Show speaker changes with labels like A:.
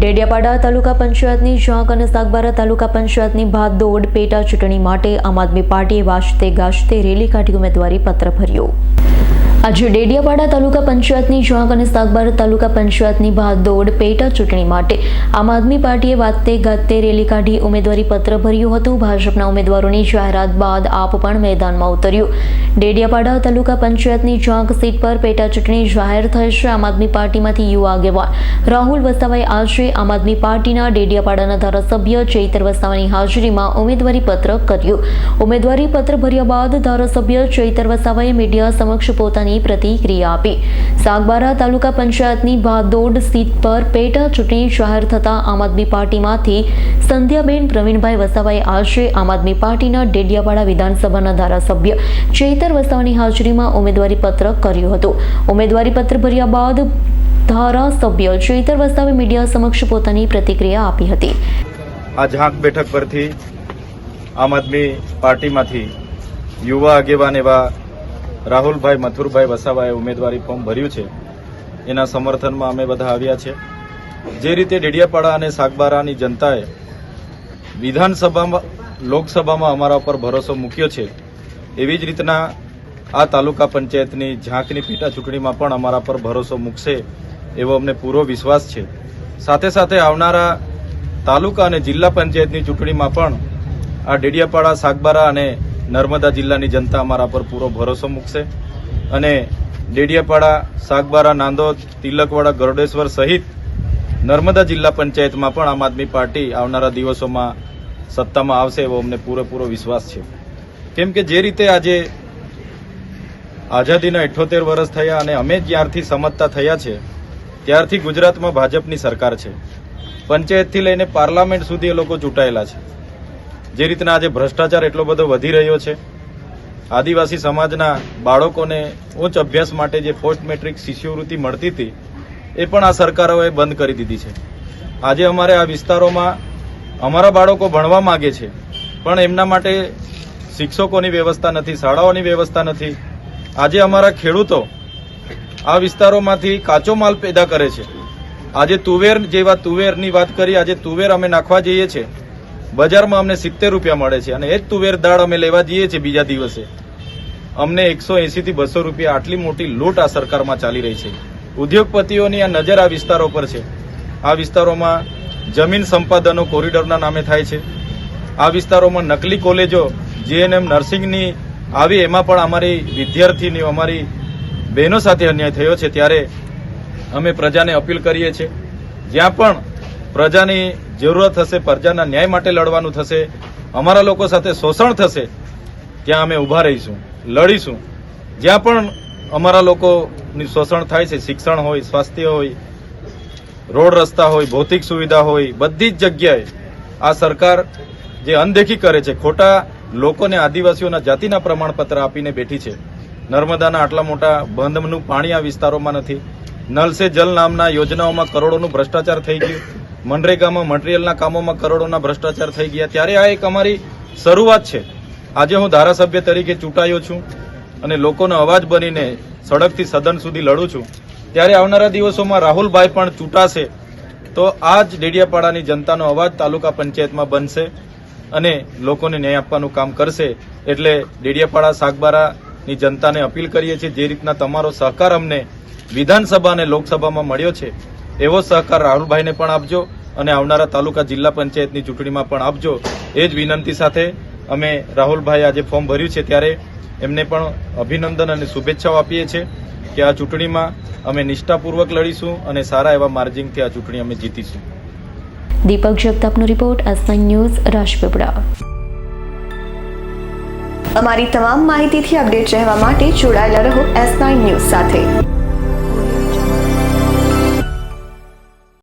A: ડેડિયાપાડા તાલુકા પંચાયતની ઝાંક અને સાગબારા તાલુકા પંચાયતની ભાગદોડ પેટા ચૂંટણી માટે આમ આદમી પાર્ટીએ વાજતે ગાજતે રેલી કાઢી ઉમેદવારી પત્ર ભર્યું. આજે ડેડિયાપાડા તાલુકા પંચાયતની જોંક અને સાગબારા તાલુકા પંચાયતની ભાગદોડ પેટા ચૂંટણી માટે આમ આદમી પાર્ટીએ વાતે ગાતે રેલી કાઢી ઉમેદવારી પત્ર ભર્યું હતું. ભાજપના ઉમેદવારોની જાહેરાત બાદ આપ પણ મેદાનમાં ઉતર્યું. ડેડિયાપાડા તાલુકા પંચાયતની જોંક સીટ પર પેટા ચૂંટણી જાહેર છે આમ આદમી પાર્ટીમાંથી યુવા આગેવાન રાહુલ વસાવાએ આજે આમ આદમી પાર્ટીના ડેડિયાપાડાના ધારાસભ્ય ચૈતર વસાવાની હાજરીમાં ઉમેદવારી પત્ર કર્યું. ઉમેદવારી પત્ર ભર્યા બાદ ધારાસભ્ય ચૈતર વસાવાએ મીડિયા સમક્ષ પોતાની પ્રતિક્રિયા આપી. સાગબારા તાલુકા પંચાયતની ભાદોડ સીટ પર પેટા ચૂંટણી જાહેર થતાં આમ આદમી પાર્ટીમાંથી સંધ્યાબેન પ્રવીણભાઈ વસાવાએ આજે આમ આદમી પાર્ટીના ડેડિયાવાડા વિધાનસભાના ધારાસભ્ય ચેતર વસાવાની હાજરીમાં ઉમેદવારી પત્ર કર્યું હતું. ઉમેદવારી પત્ર ભર્યા બાદ ધારાસભ્ય ચેતર વસાવે મીડિયા સમક્ષ પોતાની પ્રતિક્રિયા આપી હતી.
B: આ ઝાંક બેઠક પરથી આમ આદમી પાર્ટીમાંથી યુવા આગેવાન એવા રાહુલભાઈ, મથુરભાઈ વસાવાએ ઉમેદવારી ફોર્મ ભર્યું છે. એના સમર્થનમાં અમે બધા આવ્યા છે. જે રીતે ડેડિયાપાડા અને સાગબારાની જનતાએ વિધાનસભામાં, લોકસભામાં અમારા ઉપર ભરોસો મૂક્યો છે, એવી જ રીતના આ તાલુકા પંચાયતની ઝાંકની પેટા ચૂંટણીમાં પણ અમારા પર ભરોસો મૂકશે એવો અમને પૂરો વિશ્વાસ છે. સાથે સાથે આવનારા તાલુકા અને જિલ્લા પંચાયતની ચૂંટણીમાં પણ આ ડેડિયાપાડા, સાગબારા અને નર્મદા જિલ્લાની જનતા અમારા પર પૂરો ભરોસો મૂકશે અને ડેડિયાપાડા, સાગબારા, નાંદોદ, તિલકવાડા, ગરડેશ્વર સહિત નર્મદા જિલ્લા પંચાયતમાં પણ આમ આદમી પાર્ટી આવનારા દિવસોમાં સત્તામાં આવશે એવો અમને પૂરેપૂરો વિશ્વાસ છે. કેમ કે જે રીતે આજે આઝાદીના અઠ્યોતેર વર્ષ થયા અને અમે જ્યારથી સમજતા થયા છે, ત્યારથી ગુજરાતમાં ભાજપની સરકાર છે. પંચાયતથી લઈને પાર્લામેન્ટ સુધી એ લોકો ચૂંટાયેલા છે. જે રીતના આજે ભ્રષ્ટાચાર એટલો બધો વધી રહ્યો છે, આદિવાસી સમાજના બાળકોને ઉચ્ચ અભ્યાસ માટે જે પોસ્ટ મેટ્રિક શિષ્યવૃત્તિ મળતી હતી, એ પણ આ સરકારોએ બંધ કરી દીધી છે. આજે અમારે આ વિસ્તારોમાં અમારા બાળકો ભણવા માગે છે, પણ એમના માટે શિક્ષકોની વ્યવસ્થા નથી, શાળાઓની વ્યવસ્થા નથી. આજે અમારા ખેડૂતો આ વિસ્તારોમાંથી કાચો માલ પેદા કરે છે. આજે તુવેર જેવા તુવેરની વાત કરી, આજે તુવેર અમે નાખવા જઈએ છીએ બજારમાં અમને સિત્તેર રૂપિયા મળે છે અને એ જ તુવેર દાળ અમે લેવા જઈએ છીએ બીજા દિવસે. અમને એકસો એસી થી બસો રૂપિયા આટલી મોટી લૂંટ આ સરકારમાં ચાલી રહી છે. ઉદ્યોગપતિઓની આ નજર આ વિસ્તારો પર છે. આ વિસ્તારોમાં જમીન સંપાદનો કોરિડોરના નામે થાય છે. આ વિસ્તારોમાં નકલી કોલેજો, જીએનએમ નર્સિંગની આવી એમાં પણ અમારી વિદ્યાર્થીની, અમારી બહેનો સાથે અન્યાય થયો છે. ત્યારે અમે પ્રજાને અપીલ કરીએ છીએ. જ્યાં પણ પ્રજાની જરૂરત હશે, પ્રજાના ન્યાય માટે લડવાનું થશે, અમારા લોકો સાથે શોષણ થશે, ત્યાં અમે ઊભા રહીશું, લડીશું. જ્યાં પણ અમારા લોકોની શોષણ થાય છે, શિક્ષણ હોય, સ્વાસ્થ્ય હોય, રોડ રસ્તા હોય, ભૌતિક સુવિધા હોય, બધી જ જગ્યાએ આ સરકાર જે અનદેખી કરે છે, ખોટા લોકોને આદિવાસીઓના જાતિના પ્રમાણપત્ર આપીને બેઠી છે. નર્મદાના આટલા મોટા બંધનું પાણી આ વિસ્તારોમાં નથી. નલ સે જલ નામના યોજનાઓમાં કરોડોનું ભ્રષ્ટાચાર થઈ ગયું. મનરેગામાં, મટીરિયલના કામોમાં કરોડોના ભ્રષ્ટાચાર થઈ ગયા. ત્યારે આ એક અમારી શરૂઆત છે. આજે હું ધારાસભ્ય તરીકે ચૂંટાયો છું અને લોકોનો અવાજ બનીને સડકથી સદન સુધી લડું છું. ત્યારે આવનારા દિવસોમાં રાહુલભાઈ પણ ચૂંટાશે તો આ જ ડેડિયાપાડાની જનતાનો અવાજ તાલુકા પંચાયતમાં બનશે અને લોકોને ન્યાય આપવાનું કામ કરશે એટલે ડેડિયાપાડા સાગબારાની જનતાને અપીલ કરીએ છીએ, જે રીતના તમારો સહકાર અમને વિધાનસભા અને લોકસભામાં મળ્યો છે એવો સહકાર રાહુલભાઈને પણ આપજો અને આવનારા તાલુકા જિલ્લા પંચાયતની ચૂંટણીમાં પણ આપજો. એ જ વિનંતી સાથે અમે રાહુલભાઈ આજે ફોર્મ ભર્યું છે ત્યારે એમને પણ અભિનંદન અને શુભેચ્છાઓ આપીએ છીએ કે આ ચૂંટણીમાં અમે નિષ્ઠાપૂર્વક લડીશું અને સારા એવા માર્જિંગથી આ ચૂંટણી અમે જીતીશું.
A: દીપક જગતાપનો રિપોર્ટ એસ ન્યૂઝ રાજપીપળા.
C: અમારી તમામ માહિતીથી અપડેટ રહેવા માટે જોડાયેલા રહો એસ ન્યૂઝ સાથે.